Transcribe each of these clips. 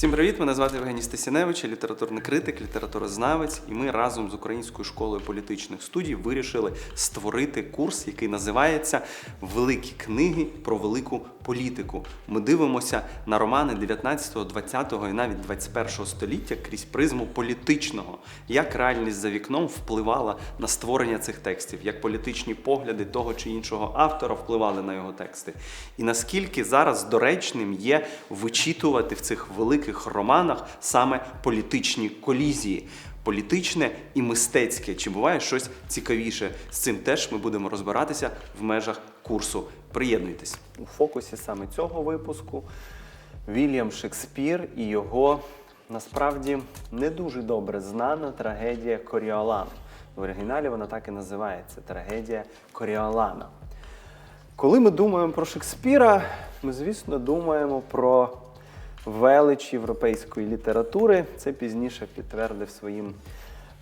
Всім привіт! Мене звати Євгеній Стасіневич, літературний критик, літературознавець, і ми разом з Українською школою політичних студій вирішили створити курс, який називається Великі книги про велику політику. Ми дивимося на романи 19, 20 і навіть 21 століття крізь призму політичного, як реальність за вікном впливала на створення цих текстів, як політичні погляди того чи іншого автора впливали на його тексти, і наскільки зараз доречним є вичитувати в цих великих романах саме політичні колізії. Політичне і мистецьке, чи буває щось цікавіше? З цим теж ми будемо розбиратися в межах курсу. Приєднуйтесь у фокусі саме цього випуску. Вільям Шекспір і його насправді не дуже добре знана трагедія Коріолана. В оригіналі вона так і називається трагедія Коріолана. Коли ми думаємо про Шекспіра, ми, звісно, думаємо про велич європейської літератури. Це пізніше підтвердив своїм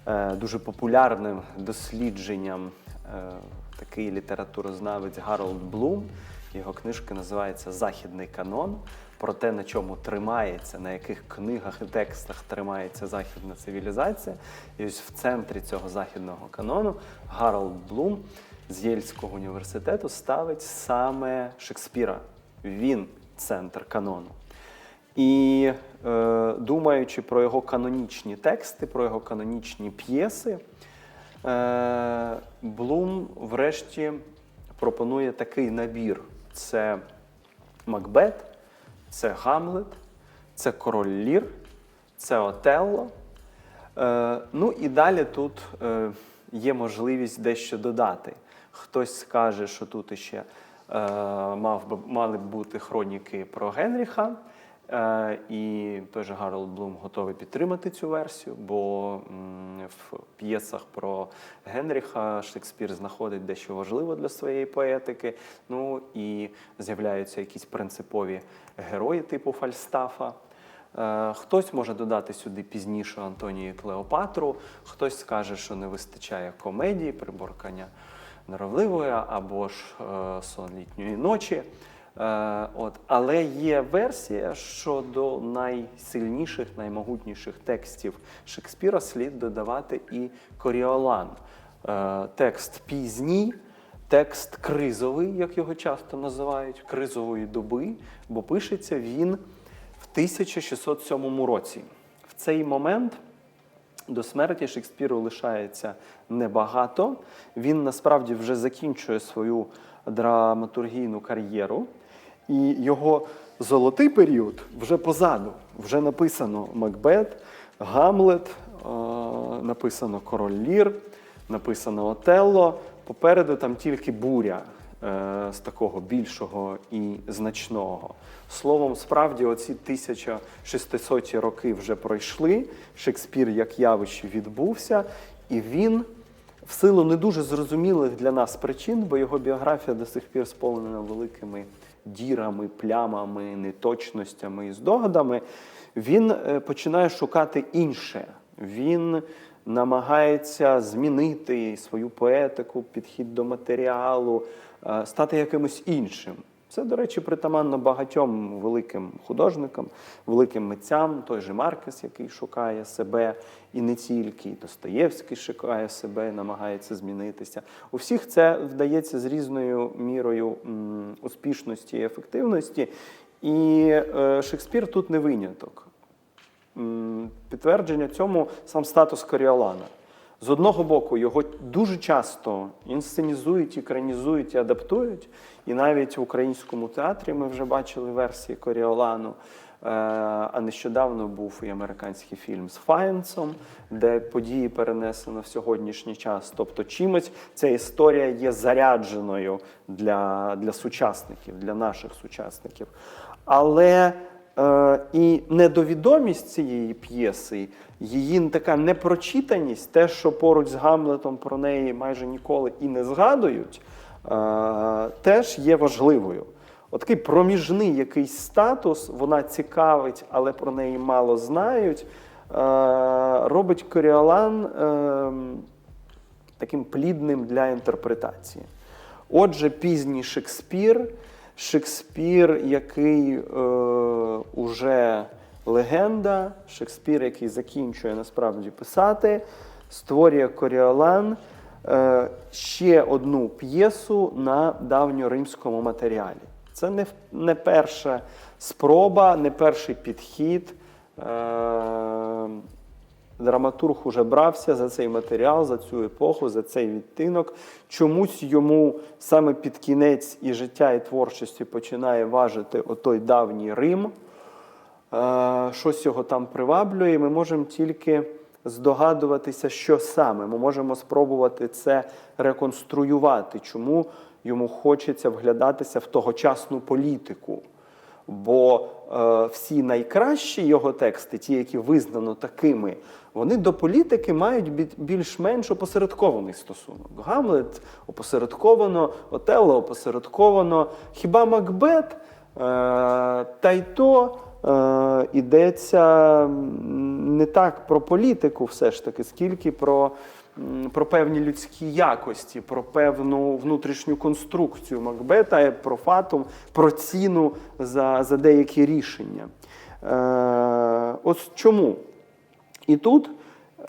е, дуже популярним дослідженням е, такий літературознавець Гаролд Блум. Його книжка називається Західний канон. Про те, на чому тримається, на яких книгах і текстах тримається західна цивілізація. І ось в центрі цього західного канону Гаролд Блум з Єльського університету ставить саме Шекспіра. Він центр канону. І е, думаючи про його канонічні тексти, про його канонічні п'єси, е, Блум врешті пропонує такий набір: це Макбет, це Гамлет, це Король Лір, це Отелло. Е, ну і далі тут е, є можливість дещо додати. Хтось скаже, що тут іще е, мав би, мали б бути хроніки про Генріха. Е, і той же Гарольд Блум готовий підтримати цю версію, бо в п'єсах про Генріха Шекспір знаходить дещо важливе для своєї поетики. Ну і з'являються якісь принципові герої типу Фальстафа. Е, Хтось може додати сюди пізніше Антонію Клеопатру, хтось скаже, що не вистачає комедії, приборкання норовливої або ж е, сон літньої ночі. Е, от. Але є версія, що до найсильніших, наймогутніших текстів Шекспіра слід додавати і Коріолан. Е, текст пізній, текст кризовий, як його часто називають, кризової доби, бо пишеться він в 1607 році. В цей момент до смерті Шекспіру лишається небагато. Він насправді вже закінчує свою драматургійну кар'єру. І його золотий період вже позаду. Вже написано Макбет, Гамлет, е, написано Король Лір, написано Отелло. Попереду там тільки буря е, з такого більшого і значного. Словом, справді, оці 1600 роки вже пройшли. Шекспір як явище відбувся, і він в силу не дуже зрозумілих для нас причин, бо його біографія до сих пір сповнена великими дірами, плямами, неточностями і здогадами, він е, починає шукати інше. Він намагається змінити свою поетику, підхід до матеріалу, е, стати якимось іншим. Це, до речі, притаманно багатьом великим художникам, великим митцям, той же Маркес, який шукає себе і не тільки, і Достоєвський шукає себе, намагається змінитися. У всіх це вдається з різною мірою успішності і ефективності. І е, Шекспір тут не виняток. Підтвердження цьому сам статус Коріолана. З одного боку, його дуже часто інсценізують, екранізують і адаптують. І навіть в українському театрі ми вже бачили версії Коріолану. Е, А нещодавно був і американський фільм з Фаєнсом, де події перенесено в сьогоднішній час. Тобто, чимось ця історія є зарядженою для, для сучасників, для наших сучасників. Але і недовідомість цієї п'єси, її така непрочитаність, те, що поруч з Гамлетом про неї майже ніколи і не згадують, е, теж є важливою. Отакий проміжний якийсь статус, вона цікавить, але про неї мало знають, е, робить Коріолан е, таким плідним для інтерпретації. Отже, пізній Шекспір. Шекспір, який е, уже легенда, Шекспір, який закінчує насправді писати, створює Коріолан е, ще одну п'єсу на давньоримському матеріалі. Це не, не перша спроба, не перший підхід. Е, Драматург уже брався за цей матеріал, за цю епоху, за цей відтинок. Чомусь йому саме під кінець і життя, і творчості починає важити отой давній Рим. Е, Щось його там приваблює, ми можемо тільки здогадуватися, що саме. Ми можемо спробувати це реконструювати, чому йому хочеться вглядатися в тогочасну політику. Бо е, всі найкращі його тексти, ті, які визнано такими, вони до політики мають більш-менш опосередкований стосунок. Гамлет опосередковано, Отелло опосередковано. Хіба Макбет, е, та й то е, йдеться не так про політику, все ж таки, скільки про, про певні людські якості, про певну внутрішню конструкцію Макбета, е, про фатум, про ціну за, за деякі рішення. Е, ось чому? І тут,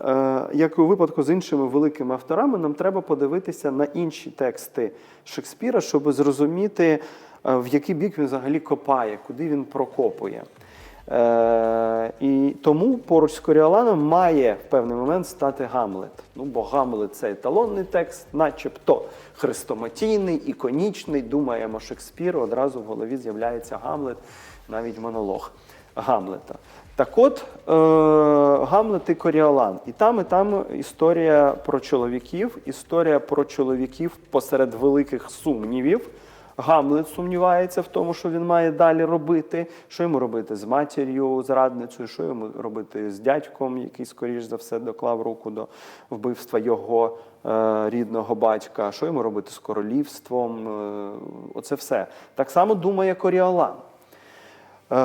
е, як і у випадку з іншими великими авторами, нам треба подивитися на інші тексти Шекспіра, щоб зрозуміти, е, в який бік він взагалі копає, куди він прокопує. Е, і тому поруч з Коріоланом має в певний момент стати Гамлет. Ну, бо Гамлет це еталонний текст, начебто хрестоматійний, іконічний. Думаємо Шекспір, одразу в голові з'являється Гамлет, навіть монолог Гамлета. Так от, е, Гамлет і Коріолан. І там, і там історія про чоловіків, історія про чоловіків посеред великих сумнівів. Гамлет сумнівається в тому, що він має далі робити. Що йому робити з матір'ю, зрадницею, що йому робити з дядьком, який, скоріш за все, доклав руку до вбивства його е, рідного батька, що йому робити з королівством. Е, оце все. Так само думає Коріолан. Е,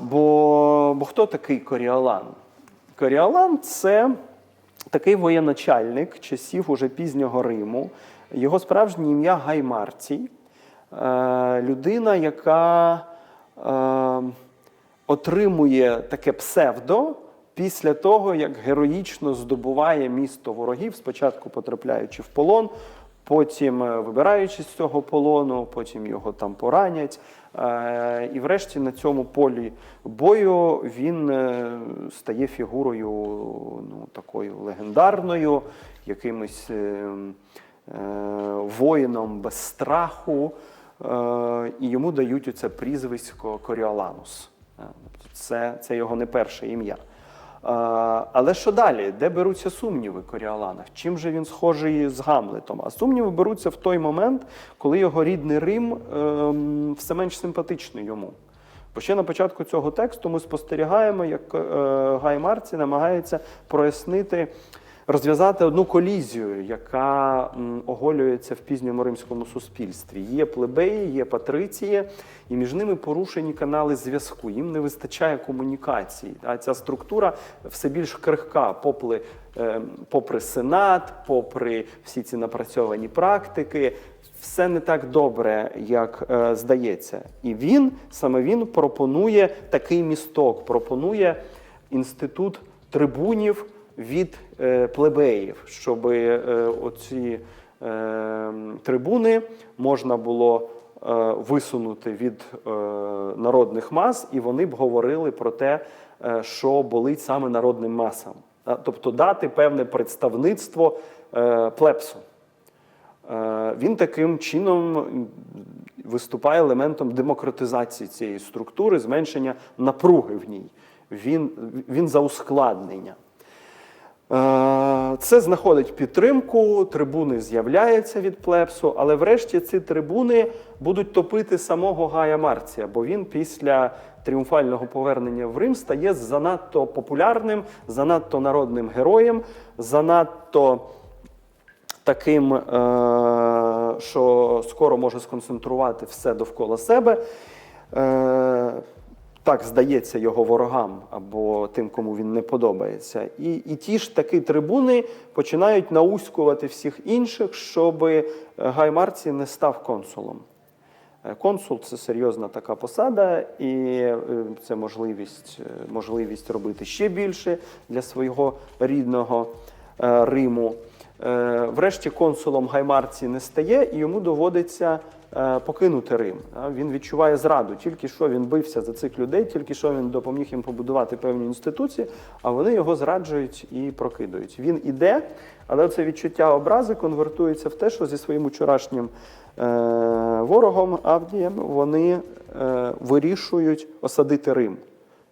бо, бо хто такий Коріолан? Коріолан це такий воєначальник часів уже пізнього Риму. Його справжнє ім'я Гаймарцій. Е, людина, яка е, отримує таке псевдо після того, як героїчно здобуває місто ворогів, спочатку потрапляючи в полон, потім вибираючись з цього полону, потім його там поранять. Е, І врешті на цьому полі бою він е, стає фігурою ну, такою легендарною, якимось е, воїном без страху, і йому дають оце прізвисько Коріоланус. Тобто Це, це його не перше ім'я. Але що далі? Де беруться сумніви Коріолана? Чим же він схожий з Гамлетом? А сумніви беруться в той момент, коли його рідний Рим ем, все менш симпатичний йому. Бо ще на початку цього тексту ми спостерігаємо, як е, Гай Марці намагається прояснити, розв'язати одну колізію, яка оголюється в пізньому римському суспільстві. Є плебеї, є патриції, і між ними порушені канали зв'язку. Їм не вистачає комунікації. А ця структура все більш крихка, попри, е, попри сенат, попри всі ці напрацьовані практики. Все не так добре, як е, здається. І він, саме він пропонує такий місток, пропонує інститут трибунів від е, плебеїв, щоб е, оці е, трибуни можна було висунути від народних мас, і вони б говорили про те, що болить саме народним масам. Тобто дати певне представництво плебсу. Е, Він таким чином виступає елементом демократизації цієї структури, зменшення напруги в ній. Він, він за ускладнення. Е, Це знаходить підтримку, трибуни з'являються від плепсу, але врешті ці трибуни будуть топити самого Гая Марція, бо він після тріумфального повернення в Рим стає занадто популярним, занадто народним героєм, занадто таким, е, що скоро може сконцентрувати все довкола себе. Е, Так здається його ворогам або тим, кому він не подобається. І, і ті ж таки трибуни починають науськувати всіх інших, щоб Гай Марцій не став консулом. Е, Консул це серйозна така посада, і е, це можливість, е, можливість робити ще більше для свого рідного е, Риму. Е, Врешті консулом Гаймарці не стає, і йому доводиться е, покинути Рим. Він відчуває зраду. Тільки що він бився за цих людей, тільки що він допоміг їм побудувати певні інституції, а вони його зраджують і прокидають. Він іде, але це відчуття образи конвертується в те, що зі своїм вчорашнім е, ворогом Авдієм вони вирішують осадити Рим.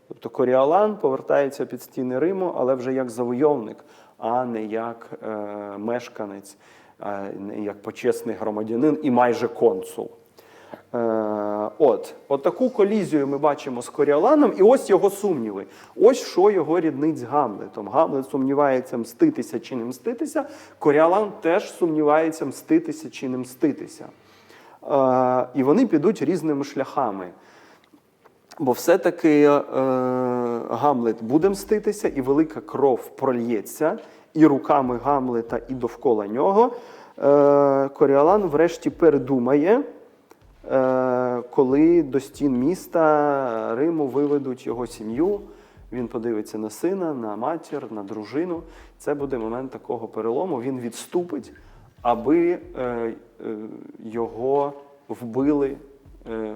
Тобто Коріалан повертається під стіни Риму, але вже як завойовник, а не як е, мешканець, не як почесний громадянин і майже консул. Е, от, от таку колізію ми бачимо з Коріаланом, і ось його сумніви. Ось що його ріднить з Гамлетом. Гамлет сумнівається, мститися чи не мститися. Коріалан теж сумнівається, мститися чи не мститися. Е, і вони підуть різними шляхами. Бо все-таки е, Гамлет буде мститися, і велика кров прольється і руками Гамлета, і довкола нього. Е, Коріалан врешті передумає, е, коли до стін міста Риму виведуть його сім'ю. Він подивиться на сина, на матір, на дружину. Це буде момент такого перелому. Він відступить, аби е, е, його вбили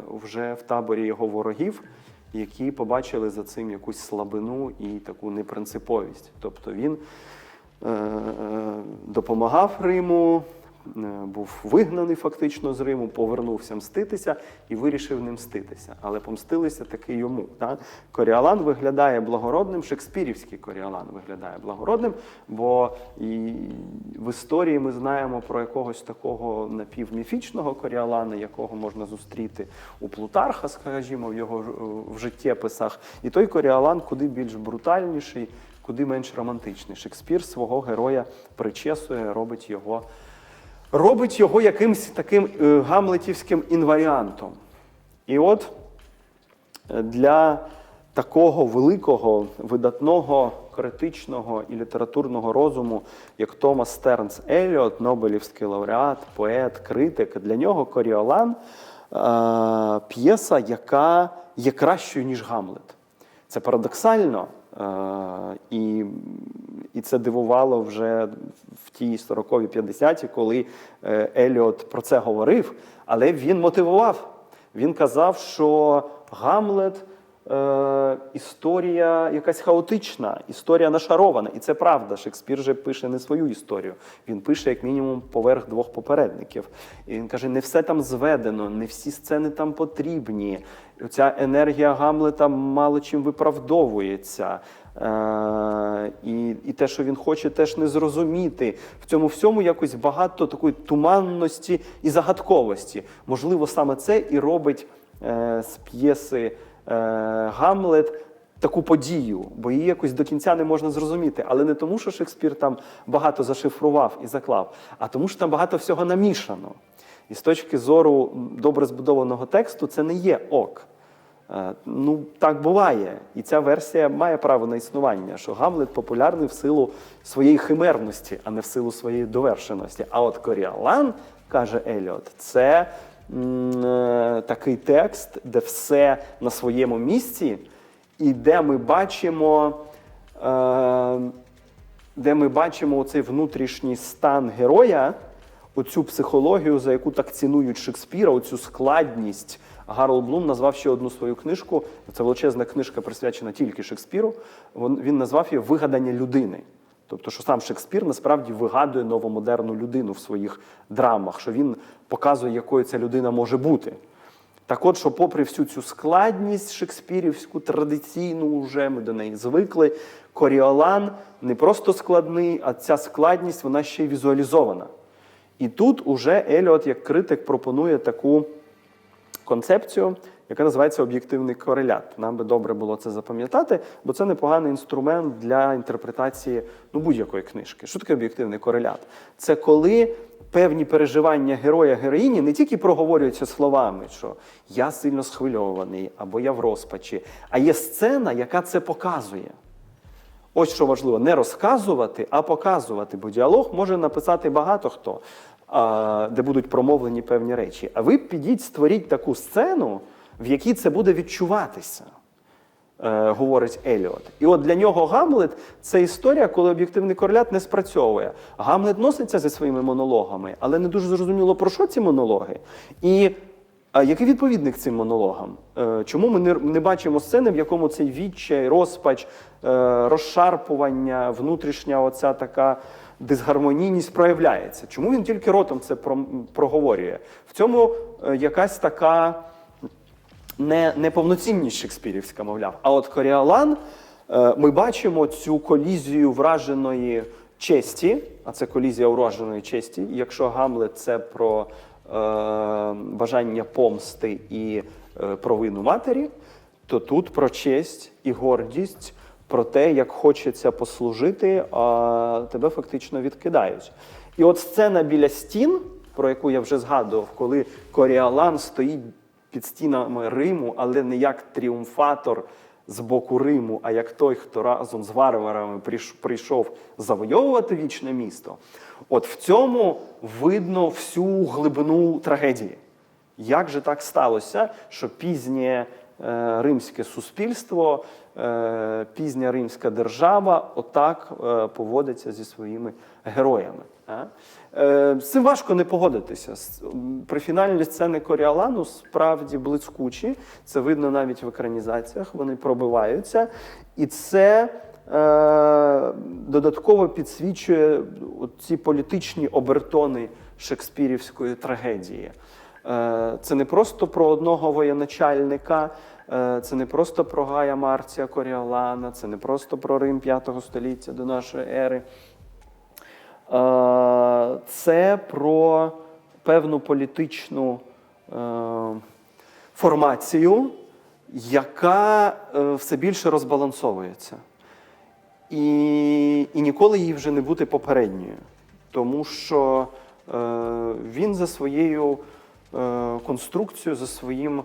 вже в таборі його ворогів, які побачили за цим якусь слабину і таку непринциповість. Тобто він е, е, допомагав Риму, е, був вигнаний фактично з Риму, повернувся мститися і вирішив не мститися. Але помстилися таки йому. Так? Коріалан виглядає благородним, шекспірівський коріалан виглядає благородним, бо і в історії ми знаємо про якогось такого напівміфічного коріалана, якого можна зустріти у Плутарха, скажімо, в його в життєписах. І той коріалан куди більш брутальніший, куди менш романтичний. Шекспір свого героя причесує, робить його робить його якимсь таким е, гамлетівським інваріантом. І от е, для такого великого, видатного, критичного і літературного розуму, як Томас Стернс Еліот, Нобелівський лауреат, поет, критик, для нього Коріолан е, п'єса, яка є кращою, ніж Гамлет. Це парадоксально, і, і це дивувало вже в ті 40-ві 50-ті, коли е, Еліот про це говорив, але він мотивував. Він казав, що Гамлет е, історія якась хаотична, історія нашарована. І це правда. Шекспір же пише не свою історію. Він пише, як мінімум, поверх двох попередників. І він каже: не все там зведено, не всі сцени там потрібні. Ця енергія Гамлета мало чим виправдовується. Е, і, і те, що він хоче, теж не зрозуміти. В цьому всьому якось багато такої туманності і загадковості. Можливо, саме це і робить е, з п'єси Гамлет таку подію, бо її якось до кінця не можна зрозуміти. Але не тому, що Шекспір там багато зашифрував і заклав, а тому, що там багато всього намішано. І з точки зору добре збудованого тексту це не є ок. Е, Ну, так буває. І ця версія має право на існування, що Гамлет популярний в силу своєї химерності, а не в силу своєї довершеності. А от Коріалан, каже Еліот, це е, такий текст, де все на своєму місці, і де ми бачимо. Е, де ми бачимо цей внутрішній стан героя, оцю психологію, за яку так цінують Шекспіра, оцю складність. Гарл Блум назвав ще одну свою книжку. Це величезна книжка, присвячена тільки Шекспіру. Він назвав її Вигадання людини. Тобто, що сам Шекспір насправді вигадує новомодерну людину в своїх драмах, що він показує, якою ця людина може бути. Так от, що попри всю цю складність шекспірівську, традиційну вже ми до неї звикли, Коріолан не просто складний, а ця складність вона ще й візуалізована. І тут уже Еліот, як критик, пропонує таку концепцію, яка називається об'єктивний корелят. Нам би добре було це запам'ятати, бо це непоганий інструмент для інтерпретації ну, будь-якої книжки. Що таке об'єктивний корелят? Це коли певні переживання героя героїні не тільки проговорюються словами, що я сильно схвильований або я в розпачі, а є сцена, яка це показує. Ось що важливо, не розказувати, а показувати, бо діалог може написати багато хто. де будуть промовлені певні речі. А ви підіть, створіть таку сцену, в якій це буде відчуватися. Е, говорить Еліот. І от для нього Гамлет це історія, коли об'єктивний корелят не спрацьовує. Гамлет носиться зі своїми монологами, але не дуже зрозуміло, про що ці монологи. І а який відповідник цим монологам? Е, Чому ми не, бачимо сцени, в якому цей відчай, розпач, е, розшарпування, внутрішня оця така дисгармонійність проявляється? Чому він тільки ротом це проговорює? В цьому якась така не, неповноцінність шекспірівська, мовляв. А от Коріалан, е, ми бачимо цю колізію враженої честі, а це колізія враженої честі. Якщо Гамлет це про е, бажання помсти і е, провину матері, то тут про честь і гордість, про те, як хочеться послужити, а тебе фактично відкидають. І от сцена біля стін, про яку я вже згадував, коли Коріалан стоїть під стінами Риму, але не як тріумфатор з боку Риму, а як той, хто разом з варварами прийшов завойовувати вічне місто. От в цьому видно всю глибину трагедії. Як же так сталося, що пізнє римське суспільство, е, пізня римська держава отак е, поводиться зі своїми героями? Е, з цим важко не погодитися. При фінальні сцени Коріалану справді блискучі. Це видно навіть в екранізаціях. Вони пробиваються. І це е, додатково підсвічує ці політичні обертони шекспірівської трагедії. Е, Це не просто про одного воєначальника, е, це не просто про Гая Марція Коріолана, це не просто про Рим 5 століття до нашої ери. Е, Це про певну політичну формацію, яка все більше розбалансовується. І, і ніколи їй вже не бути попередньою. Тому що е, він за своєю е, конструкцією, за своїм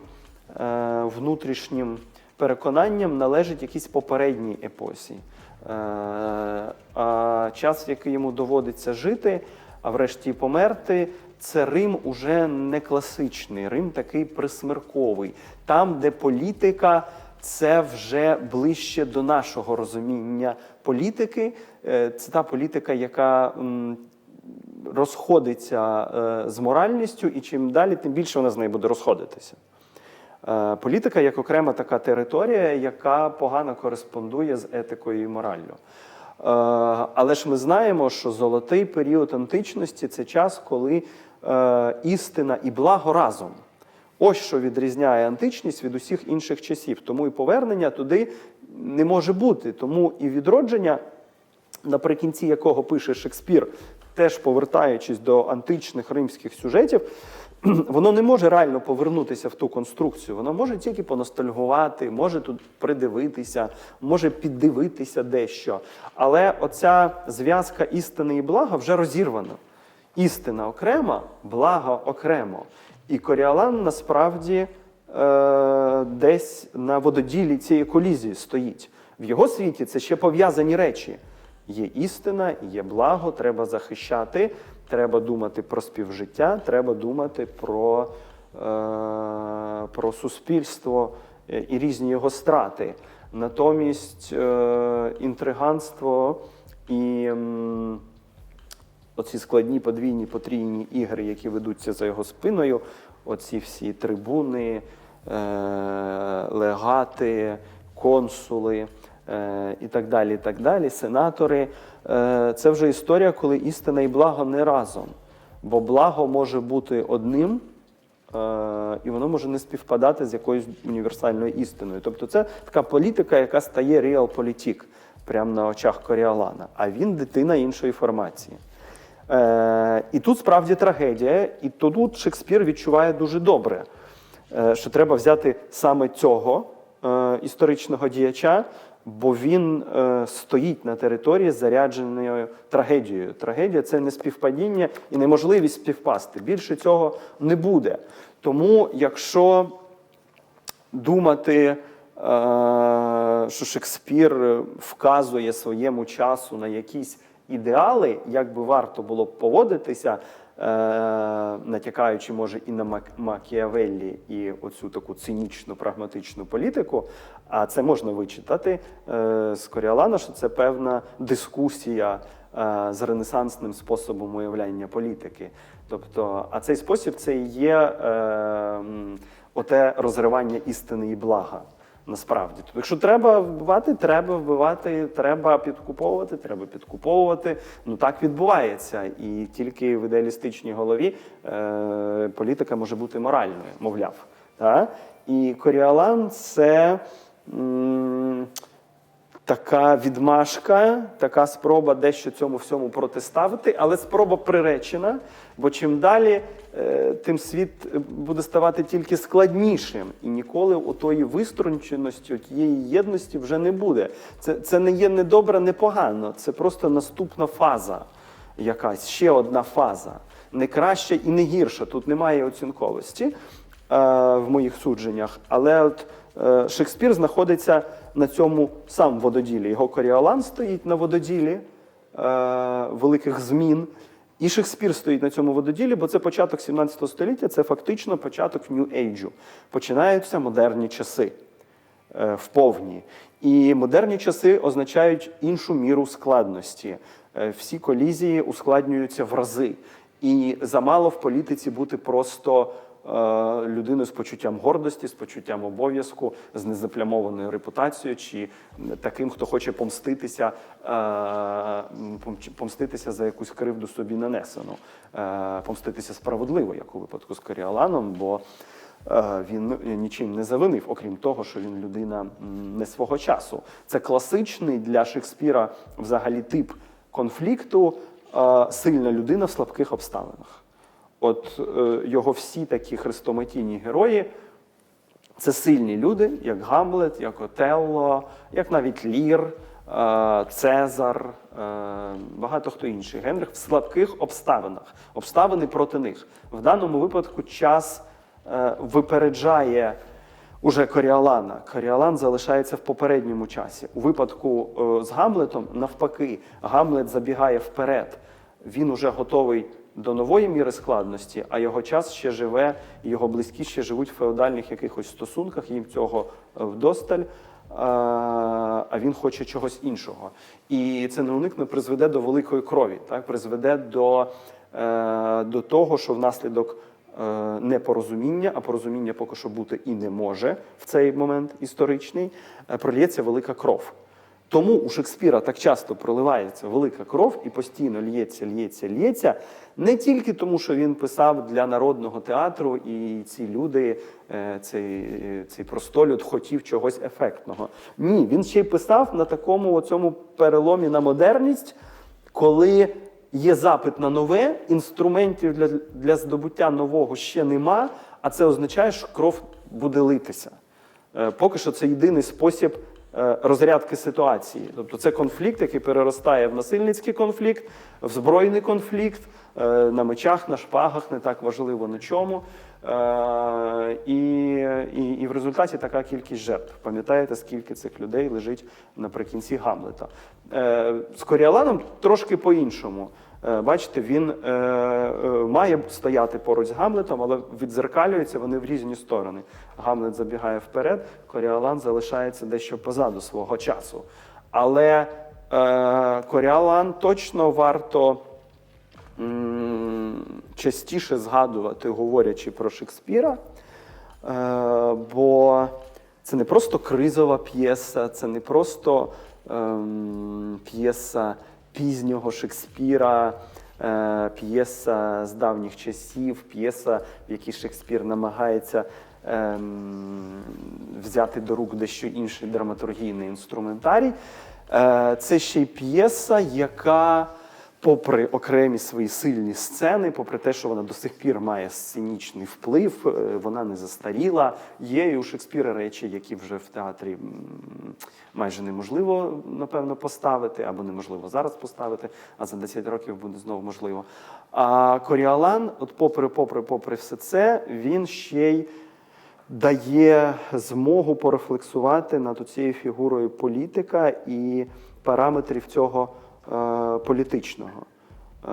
е, внутрішнім переконанням належить якійсь попередній епосі. Е, а час, в який йому доводиться жити, а врешті померти, це Рим уже не класичний, Рим такий присмирковий, там, де політика це вже ближче до нашого розуміння політики. Це та політика, яка розходиться е, з моральністю, і чим далі, тим більше вона з нею буде розходитися. Е, Політика як окрема така територія, яка погано кореспондує з етикою і мораллю. Е, Але ж ми знаємо, що золотий період античності це час, коли істина і благо разом. Ось що відрізняє античність від усіх інших часів. Тому і повернення туди не може бути. Тому і відродження, наприкінці якого пише Шекспір, теж повертаючись до античних римських сюжетів, воно не може реально повернутися в ту конструкцію. Воно може тільки поностальгувати, може тут придивитися, може піддивитися дещо. Але оця зв'язка істини і блага вже розірвана. Істина окрема, благо окремо. І Коріалан насправді е, десь на вододілі цієї колізії стоїть. В його світі це ще пов'язані речі. Є істина, є благо, треба захищати, треба думати про співжиття, треба думати про, е, про суспільство е, і різні його страти. Натомість е, інтриганство і. м, оці складні подвійні потрійні ігри, які ведуться за його спиною, оці всі трибуни, е, легати, консули е, і так далі, і так далі, сенатори. Е, це вже історія, коли істина і благо не разом. Бо благо може бути одним, е, і воно може не співпадати з якоюсь універсальною істиною. Тобто це така політика, яка стає реалполітік прямо на очах Коріалана, а він дитина іншої формації. Е, і тут справді трагедія, і тут Шекспір відчуває дуже добре, е, що треба взяти саме цього е, історичного діяча, бо він е, стоїть на території, зарядженою трагедією. Трагедія це не співпадіння і неможливість співпасти. Більше цього не буде. Тому, якщо думати, е, що Шекспір вказує своєму часу на якісь ідеали, як би варто було поводитися, натякаючи, може, і на Макіавеллі, і оцю таку цинічну прагматичну політику. А це можна вичитати е, з Коріалана, що це певна дискусія е, з ренесансним способом уявляння політики. Тобто, а цей спосіб це і є е, оте розривання істини і блага. Насправді, тобто, якщо треба вбивати, треба вбивати, треба підкуповувати, треба підкуповувати. Ну так відбувається. І тільки в ідеалістичній голові е, політика може бути моральною, мовляв. Та? І Коріалан це. м, така відмашка, така спроба дещо цьому всьому протиставити, але спроба приречена, бо чим далі, е, тим світ е, буде ставати тільки складнішим, і ніколи отої виструнченості, тієї єдності вже не буде. Це, це не є не добре, не погано, це просто наступна фаза якась, ще одна фаза. Не краща і не гірша. Тут немає оцінковості е, в моїх судженнях. Але от Шекспір знаходиться на цьому сам вододілі. Його Коріолан стоїть на вододілі е, великих змін. І Шекспір стоїть на цьому вододілі, бо це початок 17 століття, це фактично початок Age. Починаються модерні часи е, вповні. І модерні часи означають іншу міру складності. Е, Всі колізії ускладнюються в рази. І замало в політиці бути просто е, людиною з почуттям гордості, з почуттям обов'язку, з незаплямованою репутацією, чи таким, хто хоче помститися, е, помститися за якусь кривду собі нанесену, е, помститися справедливо, як у випадку з Коріаланом, бо Е, він нічим не завинив, окрім того, що він людина не свого часу. Це класичний для Шекспіра взагалі тип конфлікту е, сильна людина в слабких обставинах. От е, його всі такі хрестоматійні герої. Це сильні люди, як Гамлет, як Отелло, як навіть Лір, е, Цезар, е, багато хто інший. Генрих в слабких обставинах, обставини проти них. В даному випадку час випереджає уже Коріалана. Коріалан залишається в попередньому часі. У випадку з Гамлетом, навпаки, Гамлет забігає вперед. Він уже готовий до нової міри складності, а його час ще живе, його близькі ще живуть в феодальних якихось стосунках, їм цього е, вдосталь. А він хоче чогось іншого. І це неуникно призведе до великої крові, так? призведе до, е, до того, що внаслідок е, непорозуміння, а порозуміння поки що бути і не може в цей момент історичний, пролється велика кров. Тому у Шекспіра так часто проливається велика кров і постійно лється, лється, лється. Не тільки тому, що він писав для народного театру, і ці люди, е, цей, е, цей простолюд хотів чогось ефектного. Ні, він ще й писав на такому цьому переломі на модерність, коли є запит на нове, інструментів для, для здобуття нового ще нема, а це означає, що кров буде литися. Е, Поки що це єдиний спосіб розрядки ситуації. Тобто це конфлікт, який переростає в насильницький конфлікт, в збройний конфлікт, е, на мечах, на шпагах, не так важливо на чому. Е, І, і, і в результаті така кількість жертв. Пам'ятаєте, скільки цих людей лежить наприкінці Гамлета? Е, З Коріаланом трошки по-іншому. Е, Бачите, він е, е, має стояти поруч з Гамлетом, але відзеркалюються вони в різні сторони. Гамлет забігає вперед, Коріалан залишається дещо позаду свого часу. Але е, Коріалан точно варто м, частіше згадувати, говорячи про Шекспіра. Е, бо це не просто кризова п'єса, це не просто ем, п'єса пізнього Шекспіра, е, п'єса з давніх часів, п'єса, в якій Шекспір намагається взяти до рук дещо інший драматургійний інструментарій. Е, це ще й п'єса, яка попри окремі свої сильні сцени, попри те, що вона до сих пір має сценічний вплив, е, вона не застаріла. Є і у Шекспіра речі, які вже в театрі майже неможливо, напевно, поставити, або неможливо зараз поставити, а за 10 років буде знову можливо. А Коріалан, от попри, попри, попри все це, він ще й дає змогу порефлексувати над цією фігурою політика і параметрів цього е, політичного. Е,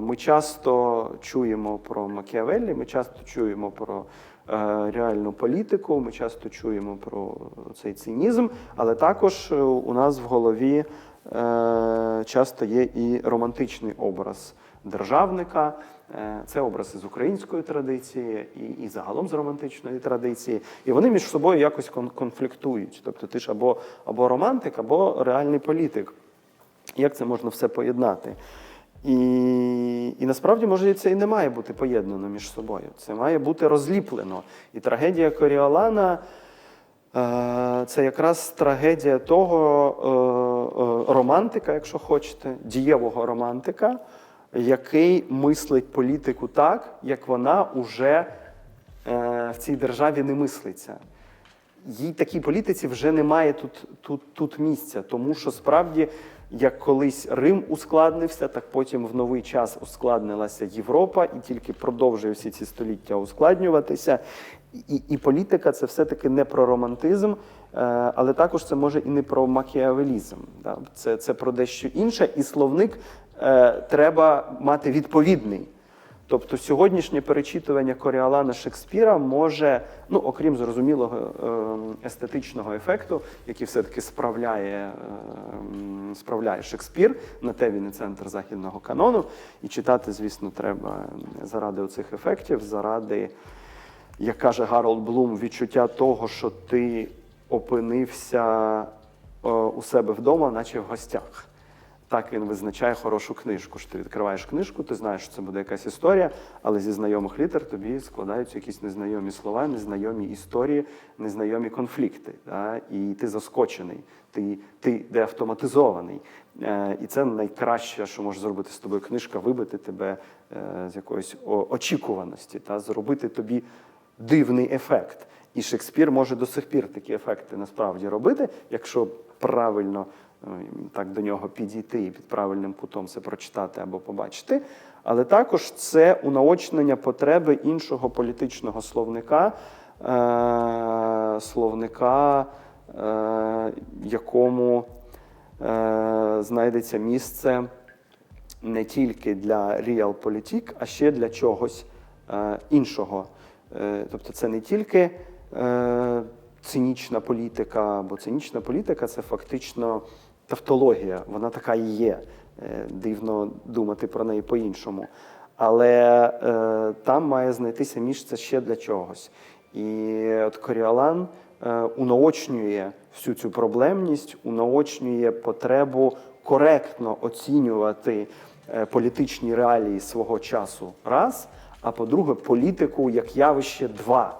Ми часто чуємо про Макіавеллі, ми часто чуємо про е, реальну політику, ми часто чуємо про цей цинізм, але також е, у нас в голові е, часто є і романтичний образ державника. Е, Це образ із української традиції і, і загалом з романтичної традиції. І вони між собою якось кон- конфліктують. Тобто ти ж або, або романтик, або реальний політик. Як це можна все поєднати? І, і насправді, може, це і не має бути поєднано між собою. Це має бути розліплено. І трагедія Коріолана е, це якраз трагедія того е, романтика, якщо хочете, дієвого романтика, який мислить політику так, як вона уже е, в цій державі не мислиться їй такій політиці вже немає тут, тут, тут місця, тому що справді, як колись Рим ускладнився, так потім в новий час ускладнилася Європа і тільки продовжує всі ці століття ускладнюватися. І, і політика це все-таки не про романтизм, але також це може і не про макіавелізм. Це, це про дещо інше, і словник е, треба мати відповідний. Тобто сьогоднішнє перечитування Коріалана Шекспіра може, ну окрім зрозумілого е, естетичного ефекту, який все-таки справляє, е, справляє Шекспір, на те він і центр західного канону. І читати, звісно, треба заради оцих ефектів, заради, як каже Гаролд Блум, відчуття того, що ти опинився е, у себе вдома, наче в гостях. Так він визначає хорошу книжку. Що ти відкриваєш книжку, ти знаєш, що це буде якась історія, але зі знайомих літер тобі складаються якісь незнайомі слова, незнайомі історії, незнайомі конфлікти. Да? І ти заскочений, ти, ти деавтоматизований. Е, і це найкраще, що може зробити з тобою книжка, вибити тебе е, з якоїсь очікуваності, та зробити тобі дивний ефект. І Шекспір може до сих пір такі ефекти насправді робити, якщо правильно е, так до нього підійти і під правильним кутом це прочитати або побачити. Але також це унаочнення потреби іншого політичного словника, е, словника, е, якому е, знайдеться місце не тільки для Realpolitik, а ще для чогось е, іншого. Е, тобто це не тільки цинічна політика, бо цинічна політика це фактично тавтологія, вона така і є. Е, дивно думати про неї по-іншому. Але е, там має знайтися місце ще для чогось. І от Коріалан е, унаочнює всю цю проблемність, унаочнює потребу коректно оцінювати е, політичні реалії свого часу раз, а по-друге, політику як явище два.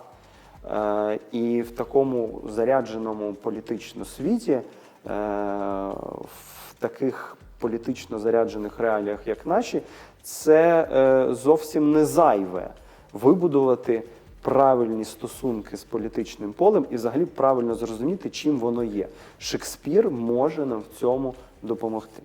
Е, І в такому зарядженому політично світі, е, в таких політично заряджених реаліях, як наші, це е, зовсім не зайве вибудувати правильні стосунки з політичним полем і взагалі правильно зрозуміти, чим воно є. Шекспір може нам в цьому допомогти.